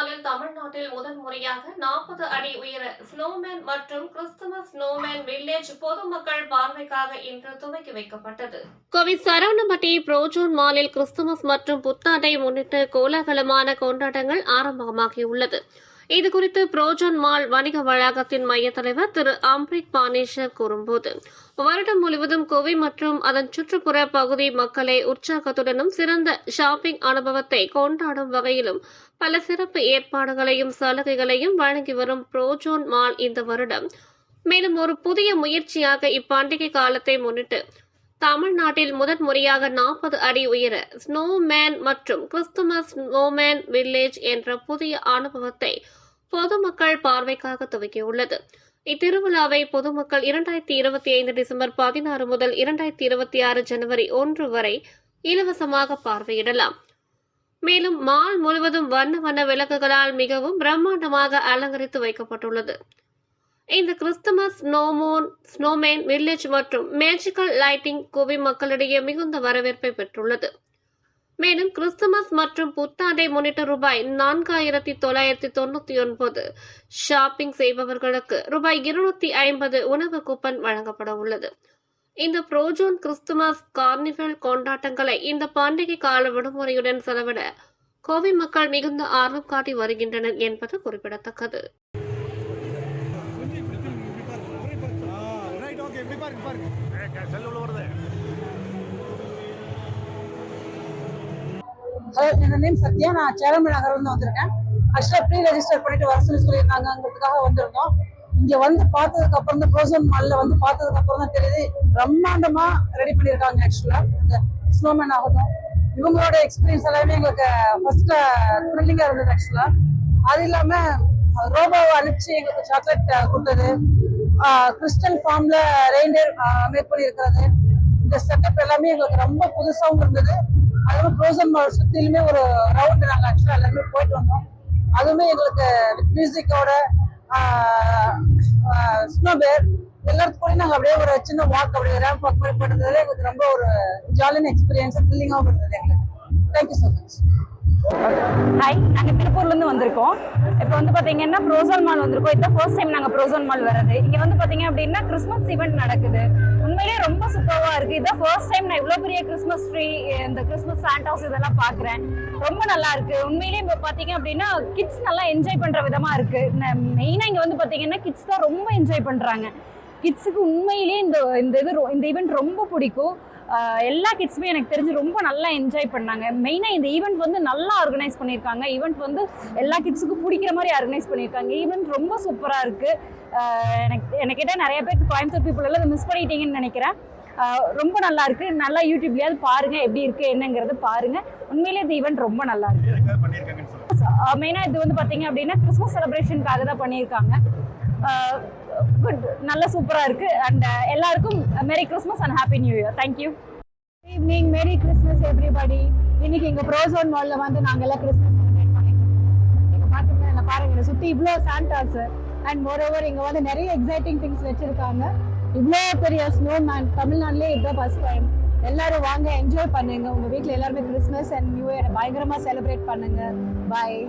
மாலில் தமிழ்நாட்டில் முதல் முறையாக நாற்பது அடி உயர ஸ்னோமேன் மற்றும் கிறிஸ்துமஸ் ஸ்னோமேன் வில்லேஜ் பொதுமக்கள் பார்வைக்காக இன்று துவக்கி வைக்கப்பட்டது. கோவை சரவணம்பட்டி புரோஜோன் மாலில் கிறிஸ்துமஸ் மற்றும் புத்தாண்டை முன்னிட்டு கோலாகலமான கொண்டாட்டங்கள் ஆரம்பமாகியுள்ளது. இதுகுறித்து புரோஜன் மால் வணிக வளாகத்தின் மைய தலைவர் திரு அம்ரிக் பானேஷர் கூறும்போது வருடம் முழுவதும் கோவை மற்றும் அதன் சுற்றுப்புற பகுதி மக்களை உற்சாகத்துடனும் சிறந்த ஷாப்பிங் அனுபவத்தை கொண்டாடும் வகையிலும் பல சிறப்பு ஏற்பாடுகளையும் சலுகைகளையும் வழங்கி வரும் புரோஜோன் மால் இந்த வருடம். மேலும் ஒரு புதிய முயற்சியாக இப்பண்டிகை காலத்தை முன்னிட்டு தமிழ்நாட்டில் முதன் முறையாக நாற்பது அடி உயர ஸ்னோமேன் மற்றும் கிறிஸ்துமஸ் ஸ்னோமேன் வில்லேஜ் என்ற புதிய அனுபவத்தை பொதுமக்கள் பார்வைக்காக துவக்கியுள்ளது. இத்திருவிழாவை பொதுமக்கள் இரண்டாயிரத்தி இருபத்தி ஐந்து டிசம்பர் பதினாறு முதல் இரண்டாயிரத்தி இருபத்தி ஆறு ஜனவரி ஒன்று வரை இலவசமாக பார்வையிடலாம். மேலும் மால் முழுவதும் வண்ண வண்ண விளக்குகளால் மிகவும் பிரம்மாண்டமாக அலங்கரித்து வைக்கப்பட்டுள்ளது. இந்த கிறிஸ்துமஸ் ஸ்னோமோன் ஸ்னோமேன் வில்லேஜ் மற்றும் மேஜிக்கல் லைட்டிங் கோவை மக்களிடையே மிகுந்த வரவேற்பை பெற்றுள்ளது. மேலும் கிறிஸ்துமஸ் மற்றும் புத்தாண்டை முன்னிட்டு ரூபாய் நான்காயிரத்தி தொள்ளாயிரத்தி தொண்ணூத்தி ஒன்பது ஷாப்பிங் செய்பவர்களுக்கு ரூபாய் இருநூத்தி ஐம்பது உணவு கூப்பன் வழங்கப்பட உள்ளது. இந்த புரோஜோன் கிறிஸ்துமஸ் கார்னிவல் கொண்டாட்டங்களை இந்த பண்டிகை கால விடுமுறையுடன் செலவிட கோவை மக்கள் மிகுந்த ஆர்வம் காட்டி வருகின்றனர் என்பது குறிப்பிடத்தக்கது. ரைட் ஓகே இப்படி பாருங்க பாருங்க. செல்ல உள்ள வருது. ஹலோ என்னோட நேம் சத்யா. நான் சேரம்பி நகர்லேருந்து வந்திருக்கேன். ஆக்சுவலாக ப்ரீ ரெஜிஸ்டர் பண்ணிட்டு வர சொல்லி சொல்லியிருந்தாங்கிறதுக்காக வந்திருந்தோம். இங்கே வந்து பார்த்ததுக்கு அப்புறம் தான் ப்ரோசன் மாலில் வந்து பார்த்ததுக்கு அப்புறம் தான் தெரியுது பிரம்மாண்டமாக ரெடி பண்ணியிருக்காங்க ஆக்சுவலாக இந்த ஸ்னோமேன் ஆகட்டும் இவங்களோட எக்ஸ்பீரியன்ஸ் எல்லாமே எங்களுக்கு ஃபர்ஸ்ட் த்ரில்லிங்காக இருந்தது ஆக்சுவலாக அது இல்லாமல் ரோபோவை அனுப்பிச்சு எங்களுக்கு சாக்லேட் கொடுத்தது. கிறிஸ்டல் ஃபார்ம்ல ரெயின்டர் மேக் பண்ணியிருக்கிறது. இந்த செட்டப் எல்லாமே எங்களுக்கு ரொம்ப புதுசாகவும் இருந்தது. அதுவும் ப்ரோசன் மால் சுற்றிலுமே ஒரு ரவுண்டு நாங்கள் ஆக்சுவலாக எல்லாருமே போயிட்டு வந்தோம். அதுவுமே எங்களுக்கு மியூசிக்கோட ஸ்னோ பேர் எல்லாத்துக்கும் நாங்கள் அப்படியே ஒரு சின்ன வாக் அப்படியே ரேம்ப் வாக் மாதிரி பண்ணுறதுல எங்களுக்கு ரொம்ப ஒரு ஜாலியான எக்ஸ்பீரியன்ஸ் த்ரில்லிங்காகவும் இருந்தது எங்களுக்கு. தேங்க்யூ ஸோ மச் ஹாய் நாங்கள் திருப்பூர்லேருந்து வந்திருக்கோம். இப்போ வந்து பார்த்தீங்கன்னா ப்ரோசோன் மால் வந்திருக்கோம். இதான் ஃபர்ஸ்ட் டைம் நாங்கள் ப்ரோசோன் மால் வர்றது. இங்கே வந்து பார்த்தீங்க அப்படின்னா கிறிஸ்மஸ் ஈவெண்ட் நடக்குது. உண்மையிலேயே ரொம்ப சூப்பராக இருக்குது இதான் ஃபர்ஸ்ட் டைம் நான் இவ்வளோ பெரிய கிறிஸ்மஸ் ட்ரீ இந்த கிறிஸ்மஸ் சாண்டாஸ் இதெல்லாம் பார்க்குறேன் ரொம்ப நல்லா இருக்கு. உண்மையிலேயே இப்போ பார்த்தீங்க அப்படின்னா கிட்ஸ் நல்லா என்ஜாய் பண்ணுற விதமாக இருக்கு. மெயினாக இங்கே வந்து பார்த்தீங்கன்னா கிட்ஸ் தான் ரொம்ப என்ஜாய் பண்ணுறாங்க கிட்ஸுக்கு உண்மையிலேயே இந்த இந்த இது இந்த ஈவெண்ட் ரொம்ப பிடிக்கும். எல்லா கிட்ஸுமே எனக்கு தெரிஞ்சு ரொம்ப நல்லா என்ஜாய் பண்ணாங்க. மெயினாக இந்த ஈவெண்ட் வந்து நல்லா ஆர்கனைஸ் பண்ணியிருக்காங்க. ஈவெண்ட் வந்து எல்லா கிட்ஸுக்கும் பிடிக்கிற மாதிரி ஆர்கனைஸ் பண்ணியிருக்காங்க. ஈவெண்ட் ரொம்ப சூப்பராக இருக்குது எனக்கு கேட்டால் நிறைய பேருக்கு கோயம்புத்தூர் பீப்புள் எல்லாம் மிஸ் பண்ணிட்டீங்கன்னு நினைக்கிறேன். ரொம்ப நல்லா இருக்கு. நல்லா யூடியூப்லயாவது பாருங்க எப்படி இருக்கு என்னங்கிறது பாருங்க. உண்மையிலேயே இந்த ஈவெண்ட் ரொம்ப நல்லா இருக்கு. எதுக்காக பண்ணியிருக்காங்கன்னு சொல்லுங்க. மெயினாக இது வந்து பார்த்தீங்க அப்படின்னா கிறிஸ்மஸ் செலிப்ரேஷனுக்காக தான் பண்ணியிருக்காங்க. குட் நல்ல சூப்பராக இருக்கு. அண்ட் எல்லாருக்கும் merry Christmas and happy new year thank you evening merry Christmas everybody இன்னைக்கு எங்கள் ப்ரோசோன் மாலில் வந்து நாங்கள் எல்லாம் கிறிஸ்மஸ் செலிப்ரேட் பண்ணிக்கிறோம் நீங்க பாத்தீங்கன்னா பாருங்க. சுற்றி இவ்வளோ சாண்டாஸ் அண்ட் மோர் ஓவர் இங்கே வந்து நிறைய எக்ஸைட்டிங் திங்ஸ் வச்சிருக்காங்க. இவ்வளோ பெரிய ஸ்னோ மேன் தமிழ்நாட்டிலே இதுதான் ஃபர்ஸ்ட் டைம் எல்லாரும் வாங்க என்ஜாய் பண்ணுங்க. உங்க வீட்டில் எல்லாருமே கிறிஸ்மஸ் அண்ட் நியூ இயர் பயங்கரமாக செலிப்ரேட் பண்ணுங்க. பாய்